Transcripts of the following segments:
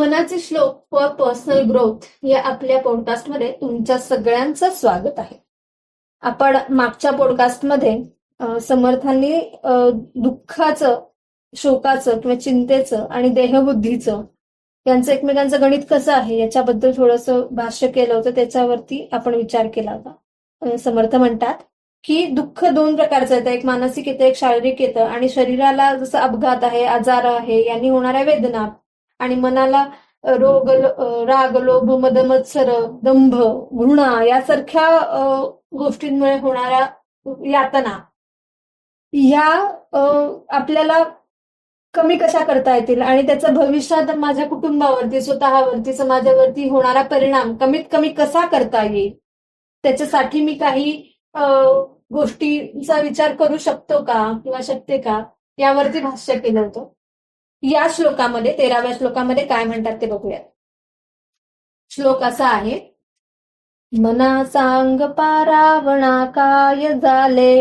मनाचे श्लोक for personal growth या आपल्या पॉडकास्टमध्ये तुमच्या सगळ्यांचं स्वागत आहे. आपण मागच्या पॉडकास्टमध्ये समर्थांनी दुःखाचं शोकाचं किंवा चिंतेचं आणि देहबुद्धीचं यांचं एकमेकांचं गणित कसं आहे याच्याबद्दल थोडंसं भाष्य केलं होतं त्याच्यावरती आपण विचार केला होता. समर्थ म्हणतात की दुःख दोन प्रकारचं येतं एक मानसिक येतं एक शारीरिक येतं. आणि शरीराला जसं अपघात आहे आजार आहे यांनी होणाऱ्या वेदना आणि मनाला रोग राग लोभ मदमत्सर दंभ घृणा यासारख्या गोष्टींमुळे होणाऱ्या यातना या आपल्याला कमी कशा करता येतील? आणि त्याचा भविष्यात माझ्या कुटुंबावरती स्वतःवरती समाजावरती होणारा परिणाम कमीत कमी कसा करता येईल? त्याच्यासाठी मी काही गोष्टींचा विचार करू शकतो का? किंवा शकते का? यावरती भाष्य केलं होतं. या श्लोकामध्ये तेराव्या श्लोकामध्ये काय म्हणतात ते बघूयात. श्लोक असा आहे मना सांग पारावणा काय झाले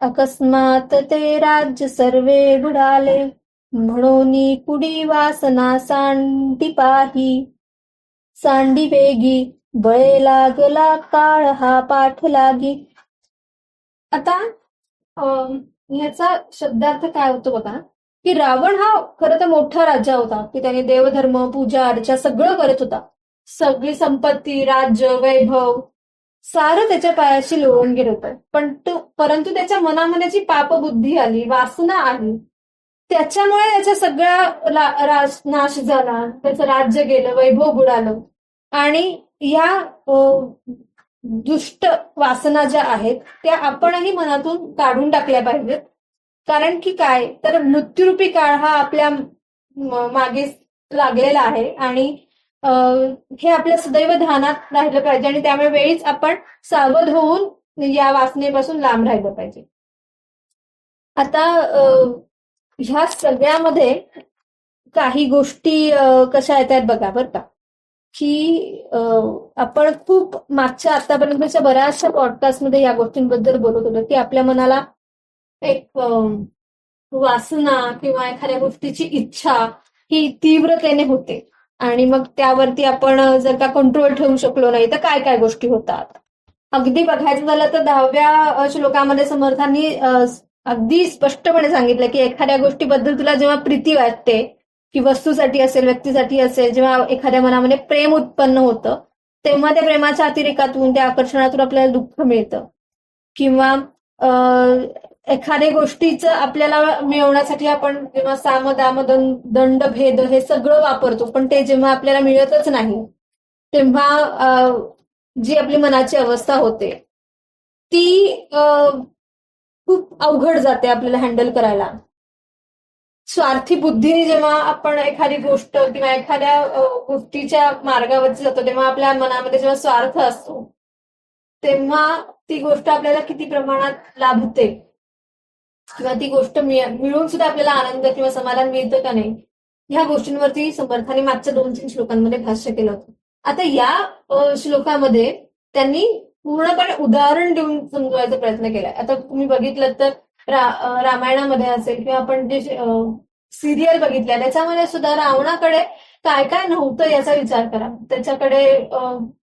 अकस्मात ते राज्य सर्वे बुडाले म्हणून कुडी वासना सांडी पाही. सांडी वेगी बळे लागला काळ हा पाठ लागी. आता अं, ह्याचा शब्दार्थ काय होतो बघा की रावण हा खरं तर मोठा राजा होता की त्याने देवधर्म पूजा अर्चा सगळं करत होता. सगळी संपत्ती राज्य वैभव सारं त्याच्या पायाशी लोळून गेलं होतं. पण तो परंतु त्याच्या मनामध्ये जी पापबुद्धी आली वासना आली त्याच्यामुळे त्याचा सगळा राज- नाश झाला. त्याचं राज्य गेलं वैभव बुडालं. आणि या दुष्ट वासना ज्या आहेत त्या आपणही मनातून काढून टाकल्या पाहिजेत. कारण की काय? तर मृत्यूरूपी काळ हा आपल्या मागे लागलेला आहे आणि हे आपल्या सदैव ध्यानात राहिलं पाहिजे आणि त्यामुळे वेळीच आपण सावध होऊन या वासनेपासून लांब राहिलं पाहिजे. आता ह्या सगळ्यामध्ये काही गोष्टी कशा येतात बघा बरं का. की आपण खूप मागच्या आतापर्यंतच्या बऱ्याचशा पॉडकास्टमध्ये या गोष्टींबद्दल बोलत होतो की आपल्या मनाला एक वासना किंवा एखाद्या गोष्टीची इच्छा ही तीव्रतेने होते. आणि मग त्यावरती आपण जर का कंट्रोल ठेवू शकलो नाही तर काय काय गोष्टी होतात? अगदी बघायचं झालं तर दहाव्या श्लोकामध्ये समर्थांनी अगदी स्पष्टपणे सांगितलं की एखाद्या गोष्टीबद्दल तुला जेव्हा प्रीती वाटते की वस्तूसाठी असेल व्यक्तीसाठी असेल जेव्हा एखाद्या मनामध्ये प्रेम उत्पन्न होतं तेव्हा त्या प्रेमाच्या अतिरेकातून त्या आकर्षणातून आपल्याला दुःख मिळतं. किंवा एखाद्या गोष्टीचं आपल्याला मिळवण्यासाठी आपण जेव्हा साम दाम दंड भेद हे सगळं वापरतो. पण ते जेव्हा आपल्याला मिळतच नाही तेव्हा जी आपली मनाची अवस्था होते ती खूप अवघड जाते आपल्याला हँडल करायला. स्वार्थी बुद्धीने जेव्हा आपण एखादी गोष्ट किंवा एखाद्या गोष्टीच्या मार्गावरती जातो तेव्हा आपल्या मनामध्ये जेव्हा स्वार्थ असतो तेव्हा ती गोष्ट आपल्याला किती प्रमाणात लाभते? किंवा ती गोष्ट मिळून सुद्धा आपल्याला आनंद किंवा समाधान मिळतं का नाही? ह्या गोष्टींवरती समर्थाने मागच्या दोन तीन श्लोकांमध्ये भाष्य केलं होतं. आता या श्लोकामध्ये त्यांनी पूर्णपणे उदाहरण देऊन समजवायचा प्रयत्न केलाय. आता तुम्ही बघितलं तर रा- रामायणामध्ये असेल किंवा आपण जे सिरियल बघितल्या त्याच्यामध्ये सुद्धा रावणाकडे काय काय नव्हतं याचा विचार करा. त्याच्याकडे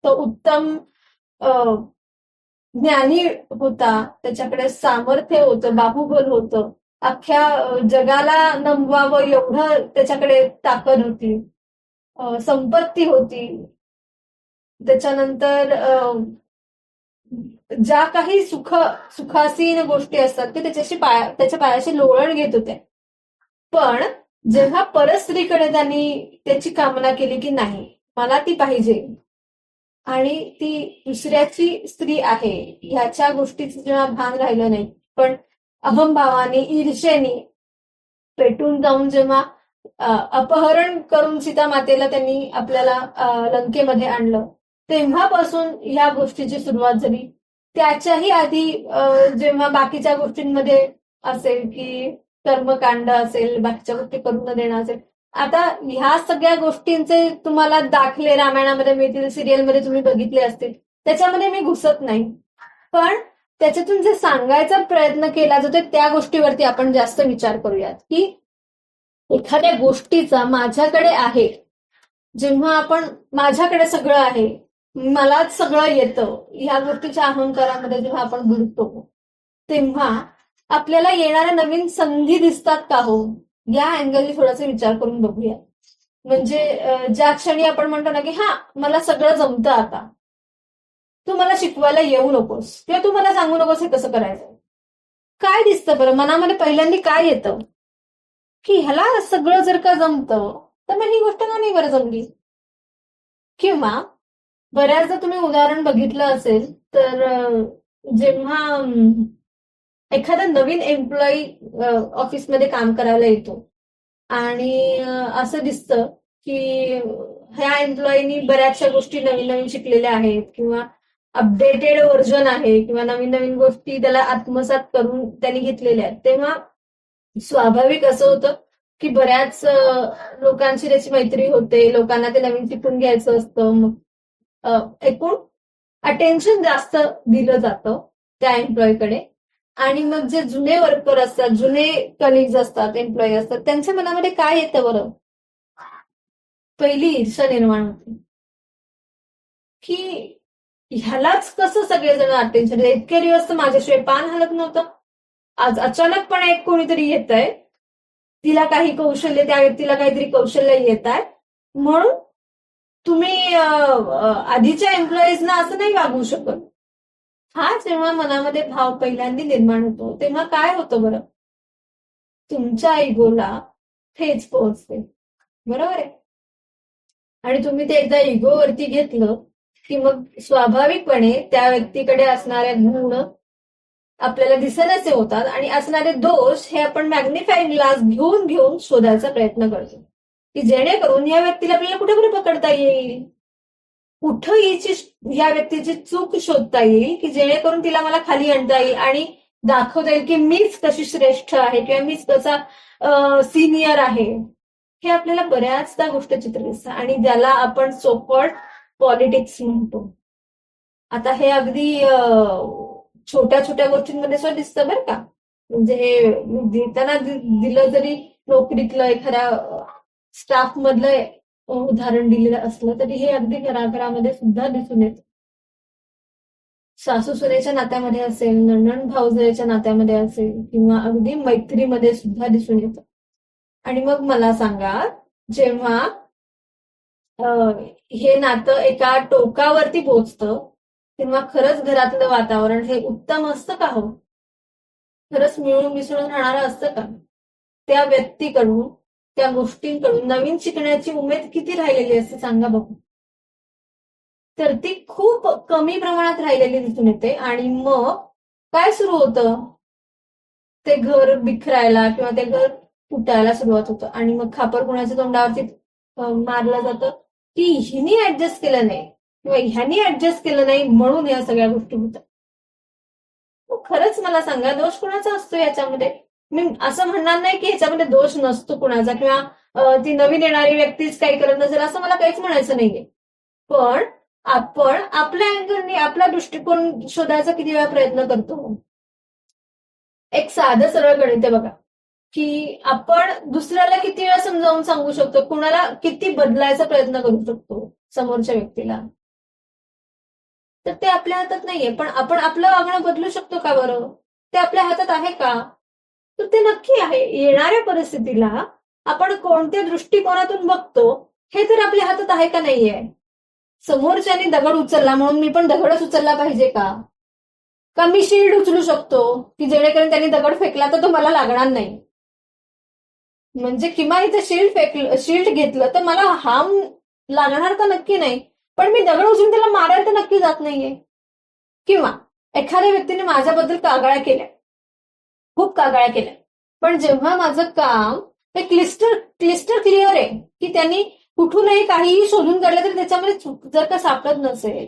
तो उत्तम ज्ञानी होता त्याच्याकडे सामर्थ्य होतं बाहुबल होतं. अख्ख्या जगाला नमवावं एवढं त्याच्याकडे ताकद होती. संपत्ती होती. त्याच्यानंतर ज्या काही सुख सुखासीन गोष्टी असतात ते त्याच्याशी पाया त्याच्या पायाशी लोळण घेत होते. पण जेव्हा परस्त्रीकडे त्यांनी त्याची कामना केली की नाही मला ती पाहिजे. आणि ती दुसऱ्याची स्त्री आहे. ह्याच्या गोष्टीचं जेव्हा भान राहिलं नाही. पण अहमभावाने ईर्षेने पेटून जाऊन जेव्हा अपहरण करून सीता मातेला त्यांनी आपल्याला लंकेमध्ये आणलं तेव्हापासून ह्या गोष्टीची सुरुवात झाली. त्याच्याही आधी जेव्हा बाकीच्या गोष्टींमध्ये असेल की कर्मकांड असेल बाकीच्या गोष्टी करून देणं असेल आता ह्या सगळ्या गोष्टींचे तुम्हाला दाखले रामायणामध्ये मिळतील सिरियलमध्ये तुम्ही बघितले असतील. त्याच्यामध्ये मी घुसत नाही. पण त्याच्यातून जे सांगायचा प्रयत्न केला जातो त्या गोष्टीवरती आपण जास्त विचार करूयात की एखाद्या गोष्टीचा माझ्याकडे आहे. जेव्हा आपण माझ्याकडे सगळं आहे मलाच सगळं येतं ह्या गोष्टीच्या अहंकारामध्ये जेव्हा आपण बुडतो तेव्हा आपल्याला येणाऱ्या नवीन संधी दिसतात का हो? या अँगलने थोडासा विचार करून बघूया. म्हणजे ज्या क्षणी आपण म्हणतो ना की हा मला सगळं जमतं आता. तू मला शिकवायला येऊ नकोस किंवा तू मला सांगू नकोस हे कसं करायचं? काय दिसतं बरं? मनामध्ये पहिल्यांदा काय येतं? की ह्याला सगळं जर का जमतं तर मग ही गोष्ट का नाही बरं जमली? किंवा बऱ्याचदा तुम्ही उदाहरण बघितलं असेल तर जेव्हा एखादा नवीन एम्प्लॉई ऑफिसमध्ये काम करायला येतो. आणि असं दिसतं की ह्या एम्प्लॉईनी बऱ्याचशा गोष्टी नवीन नवीन शिकलेल्या आहेत किंवा अपडेटेड व्हर्जन आहे किंवा नवीन नवीन गोष्टी त्याला आत्मसात करून त्यांनी घेतलेल्या आहेत. तेव्हा स्वाभाविक असं होतं की बऱ्याच लोकांची त्याची मैत्री होते लोकांना ते नवीन शिकून घ्यायचं असतं. मग एकूण अटेन्शन जास्त दिलं जातं त्या एम्प्लॉईकडे आणि मग जे जुने वर्कर असतात जुने कलिग्ज असतात एम्प्लॉई असतात त्यांच्या मनामध्ये काय येतं बरं? पहिली ईर्षा निर्माण होते. की ह्यालाच कसं सगळेजण अटेन्शन इतके दिवस तर माझ्याशिवाय पान हलत नव्हतं. आज अचानकपणे एक कोणीतरी येत आहे तिला काही कौशल्य त्या व्यक्तीला काहीतरी कौशल्य येत आहे म्हणून तुम्ही आधीच्या एम्प्लॉईजना असं नाही वागू शकत. हा जेव्हा मनामध्ये भाव पहिल्यांदा निर्माण होतो तेव्हा काय होतं बरं? तुमच्या इगोला ठेच पोहोचते. बरोबर आहे? आणि तुम्ही ते एकदा इगोवरती घेतलं की मग स्वाभाविकपणे त्या व्यक्तीकडे असणाऱ्या गुण आपल्याला दिसेनासे होतात आणि असणारे दोष हे आपण मॅग्निफाईंग ग्लास घेऊन घेऊन शोधायचा प्रयत्न करतो. की जेणेकरून या व्यक्तीला आपल्याला कुठे कुठे पकडता येईल? कुठं हिची या व्यक्तीची चूक शोधता येईल की जेणेकरून तिला मला खाली आणता येईल आणि दाखवता येईल की मीच कशी श्रेष्ठ आहे किंवा मीच कसा सिनियर आहे? हे आपल्याला बऱ्याचदा गोष्ट चित्र दिसतं आणि ज्याला आपण सोकॉल्ड पॉलिटिक्स म्हणतो. आता हे अगदी छोट्या छोट्या गोष्टींमध्ये सुद्धा दिसतं बरं का. म्हणजे हे देताना दिलं जरी नोकरीतलं एखाद्या स्टाफ मधलं उदाहरण दिलेलं असलं तरी हे अगदी घराघरामध्ये सुद्धा दिसून येतं. सासू सुनेच्या नात्यामध्ये असेल नणन भाऊजयच्या नात्यामध्ये असेल किंवा अगदी मैत्रीमध्ये सुद्धा दिसून येतं. आणि मग मला सांगा जेव्हा हे नातं एका टोकावरती पोचतं तेव्हा खरंच घरातलं वातावरण हे उत्तम असतं का हो? खरंच मिळून मिसळून राहणारं असतं का? त्या व्यक्तीकडून त्या गोष्टींकडून नवीन शिकण्याची उमेद किती राहिलेली असते सांगा बघू. तर ती खूप कमी प्रमाणात राहिलेली दिसून येते. आणि मग काय सुरू होतं? ते घर बिखरायला किंवा ते घर फुटायला सुरुवात होतं. आणि मग खापर कुणाच्या तोंडावरती मारलं जातं? की हिनी ऍडजस्ट केलं नाही. किंवा ह्यानी ऍडजस्ट केलं नाही म्हणून या सगळ्या गोष्टी होतात. खरंच मला सांगा दोष कोणाचा असतो याच्यामध्ये? मी असं म्हणणार नाही की ह्याच्यामध्ये दोष नसतो कुणाचा किंवा ती नवीन येणारी व्यक्तीच काही करत नसेल असं मला काहीच म्हणायचं नाहीये. पण आपण आपल्या अँगलने आपला दृष्टिकोन शोधायचा किती वेळा प्रयत्न करतो. एक साधं सरळ गणित आहे बघा की आपण दुसऱ्याला किती वेळा समजावून सांगू शकतो कुणाला किती बदलायचा प्रयत्न करू शकतो समोरच्या व्यक्तीला? तर ते आपल्या हातात नाहीये पण आपण आपलं वागणं बदलू शकतो का बरं? ते आपल्या हातात आहे का? तर ते नक्की आहे. येणाऱ्या परिस्थितीला आपण कोणत्या दृष्टिकोनातून बघतो हे तर आपल्या हातात आहे का नाहीये? समोरच्यानी दगड उचलला म्हणून मी पण दगडच उचलला पाहिजे का? का मी शिल्ड उचलू शकतो की जेणेकरून त्यांनी दगड फेकला तर तो मला लागणार नाही. म्हणजे किमान इथे शिल्ड फेकलं शिल्ड घेतलं तर मला हार्म लागणार तर नक्की नाही. पण मी दगड उचलून त्याला मारायला तर नक्की जात नाहीये. किंवा एखाद्या व्यक्तीने माझ्याबद्दल कागाळ्या केल्या. खूप कागाळ्या केल्या पण जेव्हा माझं काम हे क्लिस्टर क्लिस्टर क्लिअर आहे की त्यांनी कुठूनही काहीही शोधून काढलं तर त्याच्यामध्ये चूक जर का सापडत नसेल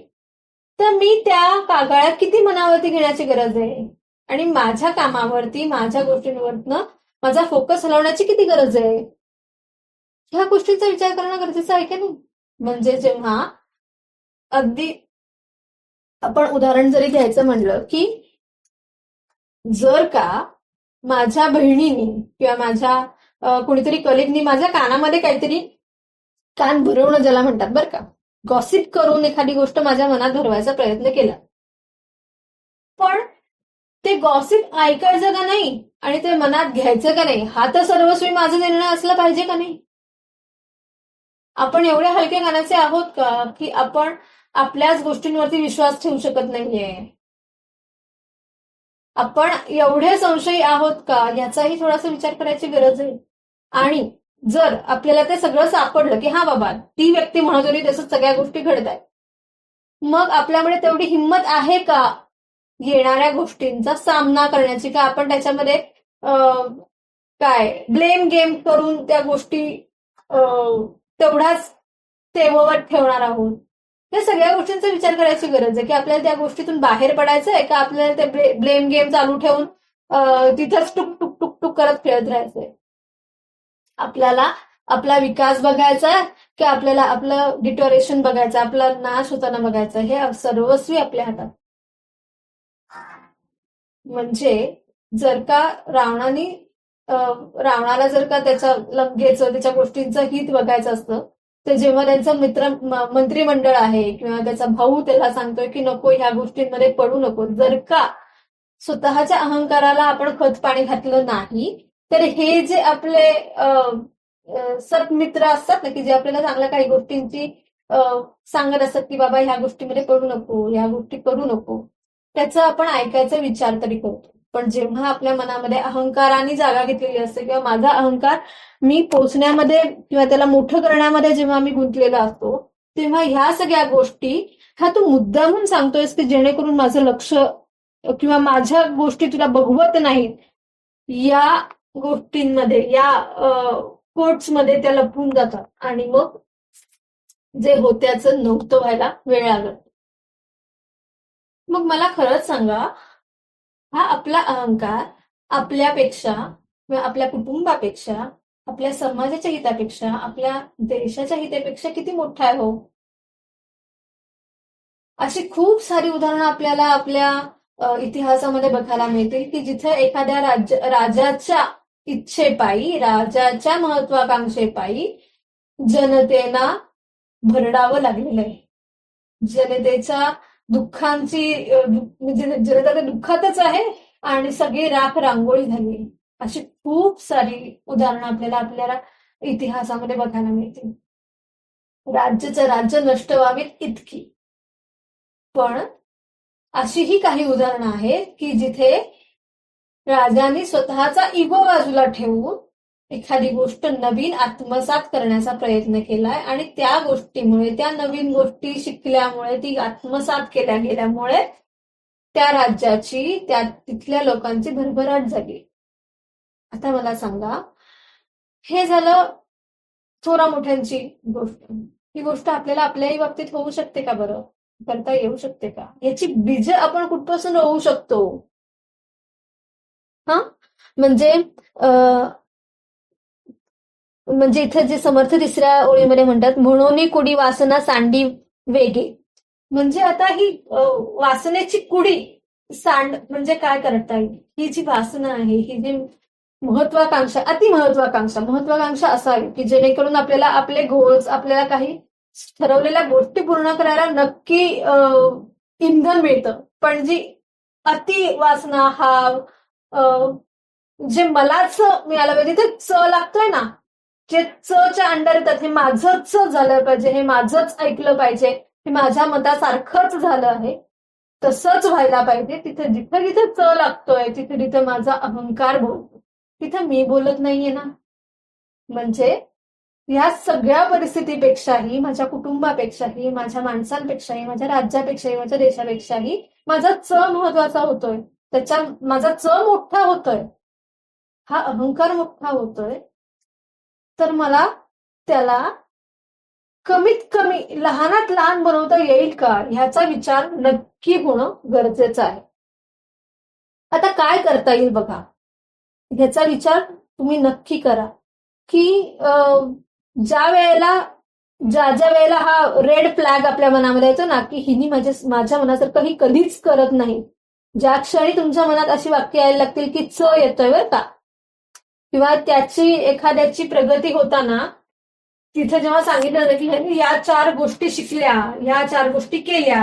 तर मी त्या कागाळ्या किती मनावरती घेण्याची गरज आहे? आणि माझ्या कामावरती माझ्या गोष्टींवरनं माझा फोकस हलवण्याची किती गरज आहे? ह्या गोष्टींचा विचार करणं गरजेचं आहे की नाही? म्हणजे जेव्हा अगदी आपण उदाहरण जरी घ्यायचं म्हणलं की जर का माझ्या बहिणीनी किंवा माझ्या कोणीतरी कुणीतरी कलिगनी माझ्या कानामध्ये काहीतरी कान भरवणं ज्याला म्हणतात बरं का. गॉसिप करून एखादी गोष्ट माझ्या मनात भरवायचा प्रयत्न केला. पण ते गॉसिप ऐकायचं का नाही आणि ते मनात घ्यायचं का नाही हा तर सर्वस्वी माझा निर्णय असला पाहिजे का नाही? आपण एवढ्या हलक्या गाण्याचे आहोत का की आपण आपल्याच गोष्टींवरती विश्वास ठेवू शकत नाहीये? आपण एवढे संशयी आहोत का? याचाही थोडासा विचार करायची गरज आहे. आणि जर आपल्याला ते सगळं सापडलं की हा बाबा ती व्यक्ती म्हणत होती तसंच सगळ्या गोष्टी घडत आहेत मग आपल्यामध्ये तेवढी हिंमत आहे का येणाऱ्या गोष्टींचा सामना करण्याची? का आपण त्याच्यामध्ये काय ब्लेम गेम करून त्या गोष्टी तेवढाच तेवत ठेवणार आहोत? या सगळ्या गोष्टींचा विचार करायची गरज आहे की आपल्याला त्या गोष्टीतून बाहेर पडायचं आहे का आपल्याला ते ब्लेम गेम चालू ठेवून तिथंच टुक टुक टुक टुक करत खेळत राहायचंय? आपल्याला आपला विकास बघायचा की आपल्याला आपलं डिटोरेशन बघायचं आपला नाश होताना बघायचा हे सर्वस्वी आपल्या हातात. म्हणजे जर का रावणाने रावणाला जर का त्याच्या लंकेचं त्याच्या गोष्टींचं हित बघायचं असतं तर जेव्हा त्यांचं मित्र मंत्रिमंडळ आहे किंवा त्याचा भाऊ त्याला सांगतोय की नको ह्या गोष्टींमध्ये पडू नको जर का स्वतःच्या अहंकाराला आपण खत पाणी घातलं नाही तर हे जे आपले सतमित्र असतात ना की जे आपल्याला चांगल्या काही गोष्टींची सांगत असतात की बाबा ह्या गोष्टीमध्ये पडू नको ह्या गोष्टी करू नको त्याचा आपण ऐकायचा विचार तरी करतो. पण जेव्हा आपल्या मनामध्ये अहंकाराने जागा घेतलेली असते किंवा माझा अहंकार मी पोचण्यामध्ये किंवा त्याला मोठं करण्यामध्ये जेव्हा मी गुंतलेला असतो तेव्हा ह्या सगळ्या गोष्टी हा तू मुद्दामून सांगतोयस की जेणेकरून माझं लक्ष किंवा माझ्या गोष्टी तुला बघवत नाहीत या गोष्टींमध्ये या कोर्ट्समध्ये त्या लपून जातात आणि मग जे होत्याचं नव्हतं व्हायला वेळ लागत. मग मला खरंच सांगा हा आपला अहंकार आपल्यापेक्षा किंवा आपल्या कुटुंबापेक्षा आपल्या समाजाच्या हितापेक्षा आपल्या देशाच्या हितापेक्षा किती मोठा आहे हो? अशी खूप सारी उदाहरणं आपल्याला आपल्या इतिहासामध्ये बघायला मिळतील की जिथे एखाद्या राज्य राजाच्या इच्छेपायी राजाच्या महत्वाकांक्षेपायी जनतेला भरडावं लागलेलं आहे. जनतेच्या दुःखांची म्हणजे जनता तर दुःखातच आहे आणि सगळी राख रांगोळी झाली. अशी खूप सारी उदाहरणं आपल्याला आपल्याला इतिहासामध्ये बघायला मिळतील. राज्याचं राज्य नष्ट व्हावीत इतकी. पण अशीही काही उदाहरणं आहेत की जिथे राजाने स्वतःचा इगो बाजूला ठेवून एखादी गोष्ट नवीन आत्मसात करण्याचा प्रयत्न केलाय आणि त्या गोष्टीमुळे त्या नवीन गोष्टी शिकल्यामुळे ती आत्मसात केल्या गेल्यामुळे त्या राज्याची त्या तिथल्या लोकांची भरभराट झाली. आता मला सांगा हे झालं थोरा मोठ्यांची गोष्ट. ही गोष्ट आपल्याला आपल्याही बाबतीत होऊ शकते का बरं? करता येऊ शकते का? याची बीज आपण कुठपासून होऊ शकतो? हा? म्हणजे म्हणजे इथे जे समर्थ तिसऱ्या ओळीमध्ये म्हणतात म्हणून कुडी वासना सांडी वेगे. म्हणजे आता ही वासनेची कुडी सांड म्हणजे काय करता येईल? ही जी वासना आहे ही जी महत्वाकांक्षा अति महत्वाकांक्षा महत्वाकांक्षा असावी की जेणेकरून आपल्याला आपले गोल्स आपल्याला काही ठरवलेल्या गोष्टी पूर्ण करायला नक्की इंधन मिळतं. पण जी अति वासना हा जे मलाच मिळालं पाहिजे ते च लागतोय ना? जे चच्या अंडर येतात हे माझंच झालं पाहिजे हे माझंच ऐकलं पाहिजे हे माझ्या मतासारखंच झालं आहे. तसंच व्हायला पाहिजे तिथे जिथे जिथे च लागतोय तिथे तिथे माझा अहंकार बोलतो तिथे मी बोलत नाहीये ना. म्हणजे या सगळ्या परिस्थितीपेक्षाही माझ्या कुटुंबापेक्षाही माझ्या माणसांपेक्षाही माझ्या राज्यापेक्षाही माझ्या देशापेक्षाही माझा च महत्त्वाचा होतोय. त्याच्या माझा च मोठा होतोय. हा अहंकार मोठा होतोय. तर मला त्याला कमीत कमी लहानात लहान बनवता येईल का ह्याचा विचार नक्की होणं गरजेचं आहे. आता काय करता येईल बघा. ह्याचा विचार तुम्ही नक्की करा. की ज्या वेळेला ज्या ज्या वेळेला हा रेड फ्लॅग आपल्या मनामध्ये येतो ना की हिनी माझ्या माझ्या मनासारखं ही कधीच करत नाही. ज्या क्षणी तुमच्या मनात अशी वाक्य यायला लागतील की च येतोय बरं का. किंवा त्याची एखाद्याची प्रगती होताना तिथे जेव्हा सांगितलं जातं की ह्यांनी या चार गोष्टी शिकल्या ह्या चार गोष्टी केल्या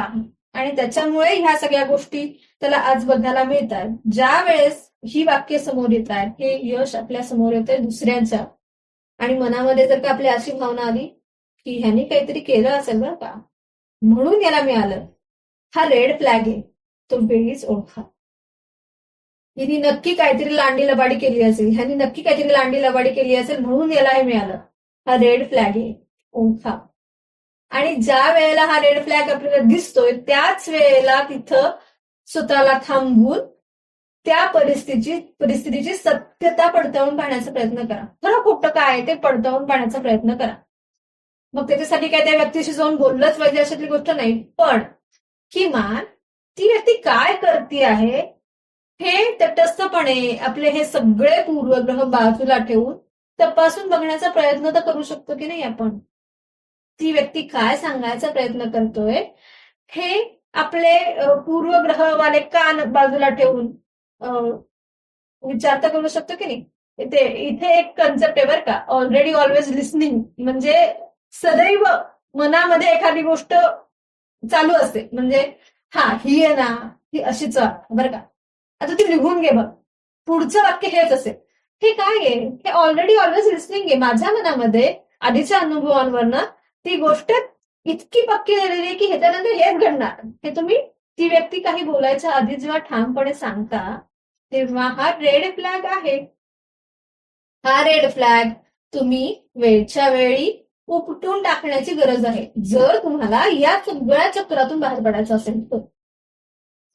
आणि त्याच्यामुळे ह्या सगळ्या गोष्टी त्याला आज बघायला मिळतात. ज्या वेळेस ही वाक्य समोर येत आहेत हे यश आपल्यासमोर येतंय दुसऱ्यांच्या. आणि मनामध्ये जर का आपली अशी भावना आली की ह्यांनी काहीतरी केलं असेल बरं का? म्हणून याला मिळालं. हा रेड फ्लॅग आहे. तो वेळीच ओळखा हिने नक्की काहीतरी लांडी लबाडी केली असेल. ह्यांनी नक्की काहीतरी लांडी लबाडी केली असेल म्हणून याला हे मिळालं. हा रेड फ्लॅग आहे. ओंखा आणि ज्या वेळेला हा रेड फ्लॅग आपल्याला दिसतोय त्याच वेळेला तिथं स्वतःला थांबवून त्या परिस्थितीची परिस्थितीची सत्यता पडताळून पाहण्याचा प्रयत्न करा. खरं खोटं काय आहे ते पडताळून पाहण्याचा प्रयत्न करा. मग त्याच्यासाठी काय त्या व्यक्तीशी जाऊन बोललंच पाहिजे अशातली गोष्ट नाही. पण किमान ती व्यक्ती काय करते आहे हे तटस्थपणे आपले हे सगळे पूर्वग्रह बाजूला ठेवून तपासून बघण्याचा प्रयत्न तर करू शकतो की नाही आपण? ती व्यक्ती काय सांगायचा प्रयत्न करतोय? हे आपले पूर्वग्रहवाले कान बाजूला ठेवून विचार तर करू शकतो की नाही? इथे इथे एक कन्सेप्ट आहे बरं का ऑलरेडी ऑलवेज लिस्निंग म्हणजे सदैव मनामध्ये एखादी गोष्ट चालू असते. म्हणजे हा ही आहे ना ही अशीच बरं का? आता तू लिहून घे बघ. पुढचं वाक्य हेच असेल. हे काय आहे? हे ऑलरेडी ऑलवेज लिस्निंग आहे. माझ्या मनामध्ये आधीच्या अनुभवांवरनं ती गोष्ट इतकी पक्की झालेली आहे की ह्याच्यानंतर हेच घडणार. हे तुम्ही ती व्यक्ती काही बोलायच्या आधी जेव्हा ठामपणे सांगता तेव्हा हा रेड फ्लॅग आहे. हा रेड फ्लॅग तुम्ही वेळच्या वेळी उपटून टाकण्याची गरज आहे. जर तुम्हाला या सगळ्या चक्रातून बाहेर पडायचं असेल तर.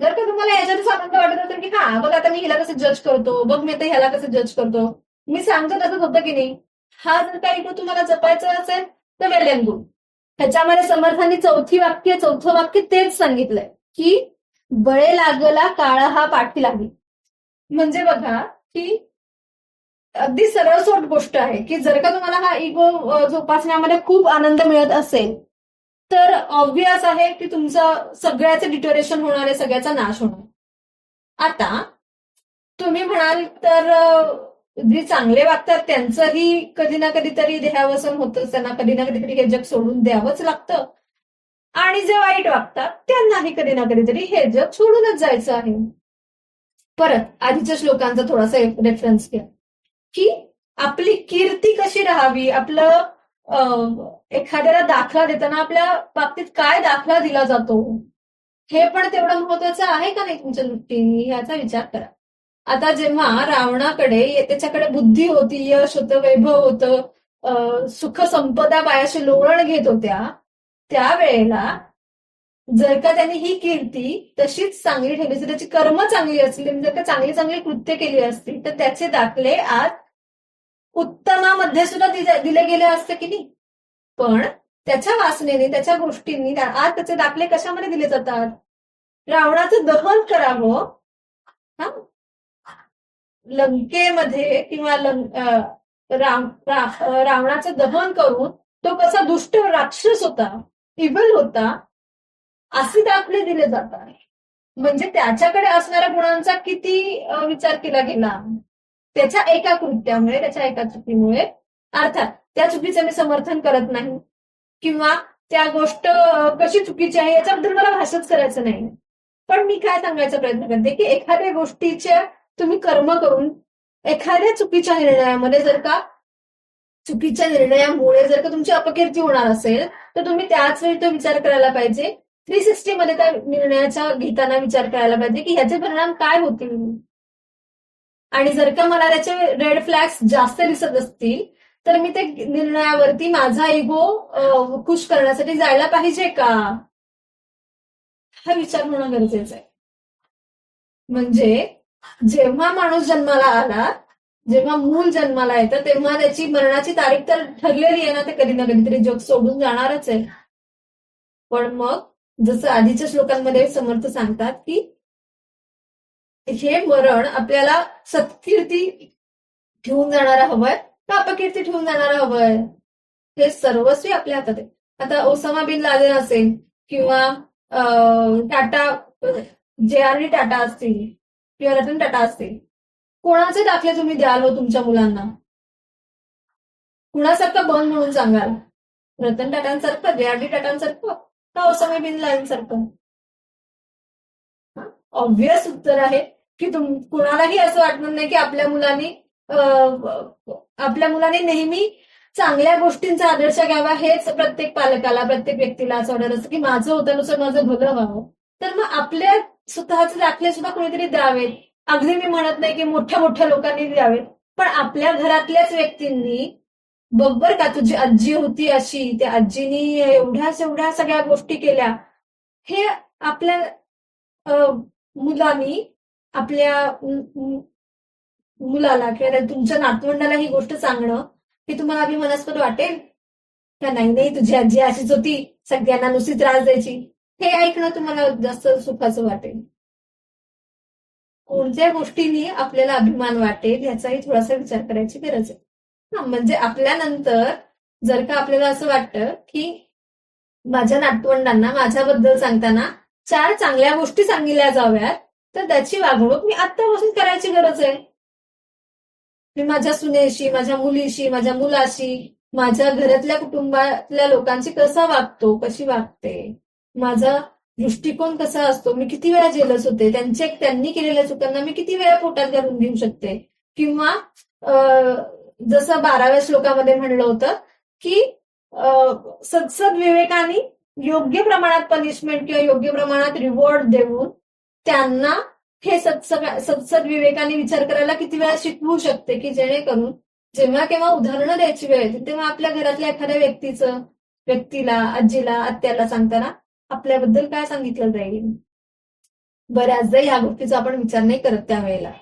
जर का तुम्हाला याच्यातच आनंद वाटत असेल की हा बघ आता मी हिला कसं जज करतो बघ मी आता ह्याला कसं जज करतो. मी सांगतो तसंच होतं की नाही हा जर का इगो तुम्हाला जपायचा असेल तर वेल अँड गुड ह्याच्यामध्ये समर्थांनी चौथी वाक्य चौथं वाक्य तेच सांगितलंय की बळे लागला काळा हा पाठी लागली. म्हणजे बघा की अगदी सरळसोट गोष्ट आहे की जर का तुम्हाला हा इगो जोपासण्यामध्ये खूप आनंद मिळत असेल तर ऑब्विस आहे की तुमचं सगळ्याचं डिटोरेशन होणार आहे सगळ्याचा नाश होणार आता तुम्ही म्हणाल तर जे चांगले वागतात त्यांचंही कधी ना कधीतरी देहावसन होतच त्यांना कधी ना कधीतरी हे जग सोडून द्यावंच लागतं. आणि जे वाईट वागतात त्यांनाही कधी ना कधीतरी हे जग सोडूनच जायचं आहे. परत आधीच्या श्लोकांचा थोडासा रेफरन्स घ्या. की आपली कीर्ती कशी राहावी? आपलं एखाद्याला दाखला देताना आपल्या बाबतीत काय दाखला दिला जातो? हे पण तेवढं महत्वाचं आहे का नाही तुमच्या दृष्टीने? याचा विचार करा. आता जेव्हा रावणाकडे त्याच्याकडे बुद्धी होती यश होतं वैभव होतं अं, सुख संपदा बायाशी लोळण घेत होत्या त्यावेळेला जर का त्यांनी ही कीर्ती तशीच चांगली ठेवली त्याची कर्म चांगली असली जर का चांगली चांगली कृत्य केली असतील तर त्याचे दाखले आज उत्तमामध्ये सुद्धा दिले गेले असते की नाही? पण त्याच्या वासनेने त्याच्या गोष्टींनी आज त्याचे दाखले कशामध्ये दिले जातात? रावणाचं दहन करावं. हा? लंकेमध्ये किंवा लंक राम रा- रावणाचं दहन करून तो कसा दुष्ट राक्षस होता इबल होता असे दाखले दिले जातात. म्हणजे त्याच्याकडे असणाऱ्या गुणांचा किती विचार केला गेला? त्याच्या एका कृत्यामुळे त्याच्या एका चुकीमुळे अर्थात त्या चुकीचं मी समर्थन करत नाही. किंवा त्या गोष्ट कशी चुकीची आहे याच्याबद्दल मला भाषणच करायचं नाही. पण मी काय सांगायचा प्रयत्न करते की एखाद्या गोष्टीच्या तुम्ही कर्म करून एखाद्या चुकीच्या निर्णयामध्ये जर का चुकीच्या निर्णयामुळे जर का तुमची अपकीर्ती होणार असेल तर तुम्ही त्याच वेळी तो विचार करायला पाहिजे. थ्री सिक्स्टी मध्ये त्या निर्णयाचा घेताना विचार करायला पाहिजे की ह्याचे परिणाम काय होतील? आणि जर का मला त्याचे रेड फ्लॅग्स जास्त दिसत असतील तर मी ते निर्णयावरती माझा इगो खुश करण्यासाठी जायला पाहिजे का? हा विचार होणं गरजेचं आहे. म्हणजे जेव्हा माणूस जन्माला आला जेव्हा मूल जन्माला येतं तेव्हा त्याची मरणाची तारीख तर ठरलेली आहे ना ते कधी ना कधीतरी जग सोडून जाणारच आहे. पण मग जसं आधीच्या श्लोकांमध्ये समर्थ सांगतात की हे मरण आपल्याला सत्कीर्ती ठेवून जाणारा हवंय का अपकीर्ती ठेवून जाणारा हवंय? हे सर्वस्वी आपल्या हातात आहे. आता ओसामा बिन लादेन असेल किंवा टाटा जे आर डी टाटा असतील किंवा रतन टाटा असतील कोणाचे दाखले तुम्ही द्याल हो तुमच्या मुलांना? कुणासारखं बन म्हणून सांगाल? रतन टाटांसारखं जे आर डी टाटांसारखं का ओसामा बिन लादेन सारखं ऑब्विस उत्तर आहे की तुम कुणालाही असं वाटणार नाही की आपल्या मुलांनी आपल्या मुलांनी नेहमी चांगल्या गोष्टींचा आदर्श घ्यावा हेच प्रत्येक पालकाला प्रत्येक व्यक्तीला असं वाटत असतं की माझं होत्यानुसार माझं भलं व्हावं. तर मग आपल्या स्वतःचे दाखले सुद्धा कोणीतरी द्यावेत. अगदी मी म्हणत नाही की मोठ्या मोठ्या लोकांनी द्यावेत. पण आपल्या घरातल्याच व्यक्तींनी बरोबर का तुझी आजी होती अशी त्या आजीनी एवढ्या एवढ्या सगळ्या गोष्टी केल्या. हे आपल्या मुलांनी आपल्या मुलाला किंवा तुमच्या नातवंडाला ही गोष्ट सांगणं हे तुम्हाला अभिमानास्पद वाटेल? का नाही नाही तुझी आजी अशीच होती सगळ्यांना नुसती त्रास द्यायची. हे ऐकणं तुम्हाला जास्त सुखाचं वाटेल. कोणत्या गोष्टींनी आपल्याला अभिमान वाटेल याचाही थोडासा विचार करायची गरज आहे. हा, म्हणजे आपल्यानंतर जर का आपल्याला असं वाटतं की माझ्या नातवंडांना माझ्याबद्दल सांगताना चार चांगल्या गोष्टी सांगितल्या जाव्यात तर त्याची वागणूक मी आत्तापासून करायची गरज आहे. मी माझ्या सुनेशी माझ्या मुलीशी माझ्या मुलाशी माझ्या घरातल्या कुटुंबातल्या लोकांशी कसा वागतो कशी वागते माझा दृष्टिकोन कसा असतो मी किती वेळा जेलस होते त्यांचे त्यांनी केलेल्या चुकांना मी किती वेळा पोटात घालून घेऊ शकते? किंवा जसं बाराव्या श्लोकामध्ये म्हणलं होतं की सदसद सत्सद विवेकाने योग्य प्रमाणात पनिशमेंट किंवा योग्य प्रमाणात रिवॉर्ड देऊन त्यांना हे सत्सग सत्सद विवेकाने विचार करायला किती वेळा शिकवू शकते की जेणेकरून जेव्हा केव्हा उदाहरणं द्यायची वेळ येते तेव्हा आपल्या घरातल्या एखाद्या व्यक्तीचं व्यक्तीला आजीला आत्याला सांगताना आपल्याबद्दल काय सांगितलं जाईल? बऱ्याचदा ह्या गोष्टीचा आपण विचार नाही करत त्यावेळेला.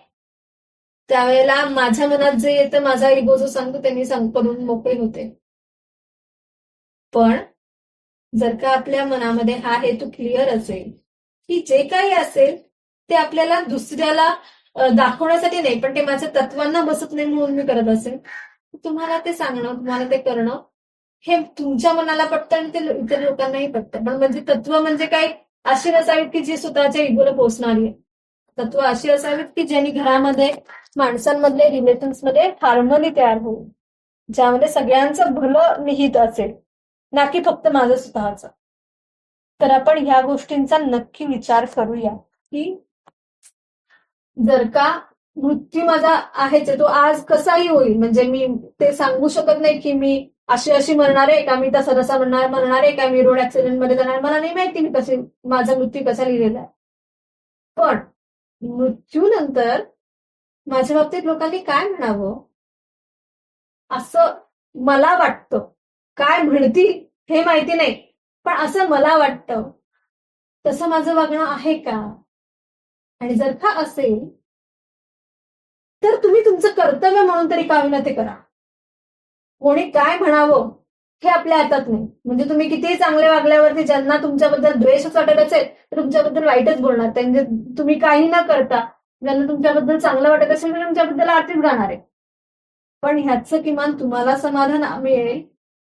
त्यावेळेला माझ्या मनात जे येतं माझा इगो जो सांगतो त्यांनी सांग करून मोकळे होते. पण जर का आपल्या मनामध्ये हा हेतू क्लिअर असेल की जे काही असेल ते आपल्याला दुसऱ्याला दाखवण्यासाठी नाही पण ते माझ्या तत्वांना बसत नाही म्हणून मी करत असेल तुम्हाला ते सांगणं तुम्हाला ते करणं हे तुमच्या मनाला पटतं आणि ते इतर लोकांनाही पटतं. पण म्हणजे तत्व म्हणजे काय? अशी नसावीत की जी स्वतःच्या इगोला पोचणारी आहे तत्व अशी असावीत की ज्यांनी घरामध्ये माणसांमधले रिलेशन्समध्ये हार्मोनी तयार होईल ज्यामध्ये सगळ्यांचं भलं निहित असेल. ना की फक्त माझं स्वतःच. तर आपण ह्या गोष्टींचा नक्की विचार करूया की जर का मृत्यू माझा आहेच आहे तो आज कसाही होईल. म्हणजे मी ते सांगू शकत नाही की मी अशी अशी मरणार आहे का? मी तसा तसा मरणार मरणार आहे का? मी रोड ऍक्सिडेंटमध्ये जाणार. मला नाही माहिती मी कसे माझा मृत्यू कसा लिहिलेला आहे. पण मृत्यूनंतर माझ्या बाबतीत लोकांनी काय म्हणावं? असं मला वाटतं. काय म्हणतील हे माहिती नाही. पण असं मला वाटतं तसं माझं वागणं आहे का? आणि जर का असेल तर तुम्ही तुमचं कर्तव्य म्हणून तरी काविना ते करा? कोणी काय म्हणावं हे आपल्या हातात नाही. म्हणजे तुम्ही कितीही चांगले वागल्यावरती ज्यांना तुमच्याबद्दल द्वेषच वाटत असेल तर तुमच्याबद्दल वाईटच बोलणार. त्यांचे म्हणजे तुम्ही काही न करता ज्यांना तुमच्याबद्दल चांगलं वाटत असेल तर तुमच्याबद्दल आरतीच गाणार आहे. पण ह्याचं किमान तुम्हाला समाधान मिळेल.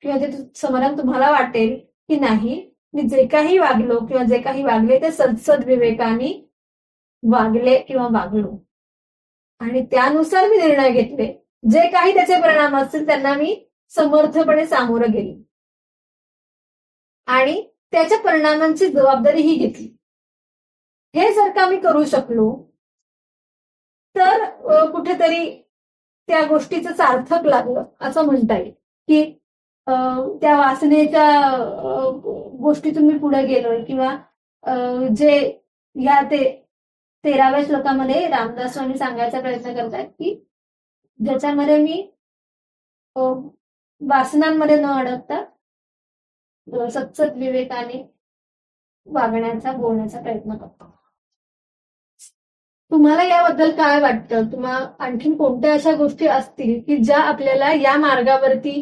किंवा ते समाधान तुम्हाला वाटेल की नाही मी जे काही वागलो किंवा जे काही वागले ते सदसद विवेकाने वागले किंवा वागलो. आणि त्यानुसार मी निर्णय घेतले. जे काही त्याचे परिणाम असतील त्यांना मी समर्थपणे सामोरं गेली. आणि त्याच्या परिणामांची जबाबदारी ही घेतली. हे जर का मी करू शकलो तर कुठेतरी त्या गोष्टीचं सार्थक लागलं असं म्हणता येईल. की त्या वासनेच्या गोष्टीतून मी पुढे गेलोय किंवा जे या ते तेराव्या श्लोकामध्ये रामदास स्वामी सांगायचा प्रयत्न करतात की ज्याच्यामध्ये मी वासनांमध्ये न अडकता अ, सत्सत विवेकाने वागण्याचा बोलण्याचा प्रयत्न करतो. तुम्हाला याबद्दल काय वाटतं? तुम्हाला आणखीन कोणत्या अशा गोष्टी असतील की ज्या आपल्याला या मार्गावरती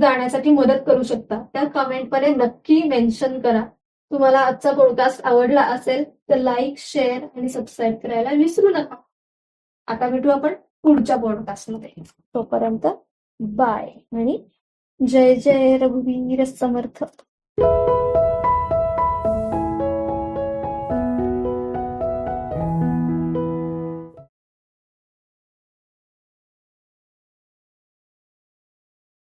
जाण्यासाठी मदत करू शकता. त्या कमेंटमध्ये नक्की मेन्शन करा. तुम्हाला आजचा पॉडकास्ट आवडला असेल तर लाईक शेअर आणि सबस्क्राईब करायला विसरू नका. आता भेटू आपण पुढच्या पॉडकास्टमध्ये तोपर्यंत बाय आणि जय जय रघुवीर समर्थ.